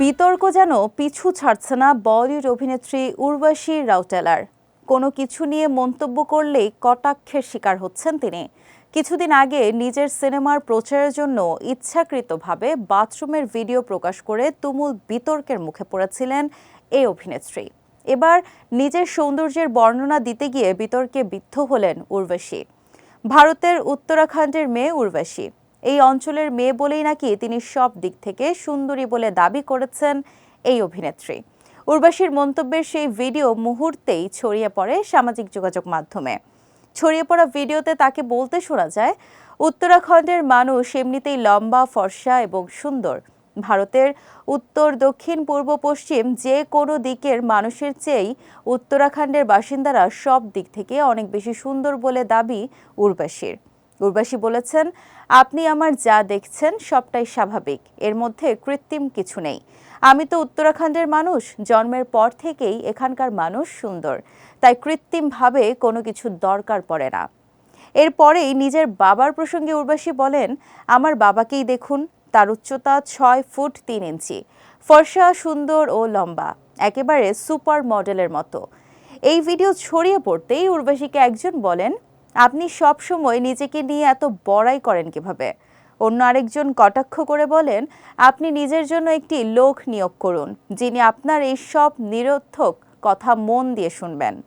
বিতর্ক যেন পিছু ছাড়ছে না বলিউড অভিনেত্রী উর্বশী রাউটেলার। কোনো কিছু নিয়ে মন্তব্য করলেই কটাক্ষের শিকার হচ্ছেন তিনি। কিছুদিন আগে নিজের সিনেমার প্রচারের জন্য ইচ্ছাকৃতভাবে বাথরুমের ভিডিও প্রকাশ করে তুমুল বিতর্কের মুখে পড়েছিলেন এই অভিনেত্রী। এবার নিজের সৌন্দর্যের বর্ণনা দিতে গিয়ে বিতর্কে বিদ্ধ হলেন উর্বশী। ভারতের উত্তরাখণ্ডের মেয়ে উর্বশী। এই অঞ্চলের মেয়ে বলেই নাকি তিনি সব দিক থেকে সুন্দরী বলে দাবি করেছেন এই অভিনেত্রী। উর্বশীর মন্তব্যের সেই ভিডিও মুহূর্তেই ছড়িয়ে পড়ে সামাজিক যোগাযোগ মাধ্যমে। ছড়িয়ে পড়া ভিডিওতে তাকে বলতে শোনা যায়, উত্তরাখণ্ডের মানুষ এমনিতেই লম্বা, ফর্সা এবং সুন্দর। ভারতের উত্তর, দক্ষিণ, পূর্ব, পশ্চিম যে কোনো দিকের মানুষের চেয়েই উত্তরাখণ্ডের বাসিন্দারা সব দিক থেকে অনেক বেশি সুন্দর বলে দাবি উর্বশীর। উর্বশী বলেছেন, আপনি আমার যা দেখছেন সবটাই স্বাভাবিক, এর মধ্যে কৃত্রিম কিছু নেই। আমি তো উত্তরাখণ্ডের মানুষ, জন্মের পর থেকেই এখানকার মানুষ সুন্দর, তাই কৃত্রিমভাবে কোনো কিছু দরকার পড়ে না। এরপরেই নিজের বাবার প্রসঙ্গে উর্বশী বলেন, আমার বাবাকেই দেখুন, তার উচ্চতা ছয় ফুট তিন ইঞ্চি, ফর্সা, সুন্দর ও লম্বা, একেবারে সুপার মডেলের মতো। এই ভিডিও ছড়িয়ে পড়তেই উর্বশীকে একজন বলেন আপনি সব সময় নিজেকে নিয়ে এত বড়াই করেন কীভাবে? অন্য আরেকজন কটাক্ষ করে বলেন, আপনি নিজের জন্য একটি লোক নিয়োগ করুন, যিনি আপনার এই সব নিরর্থক কথা মন দিয়ে শুনবেন।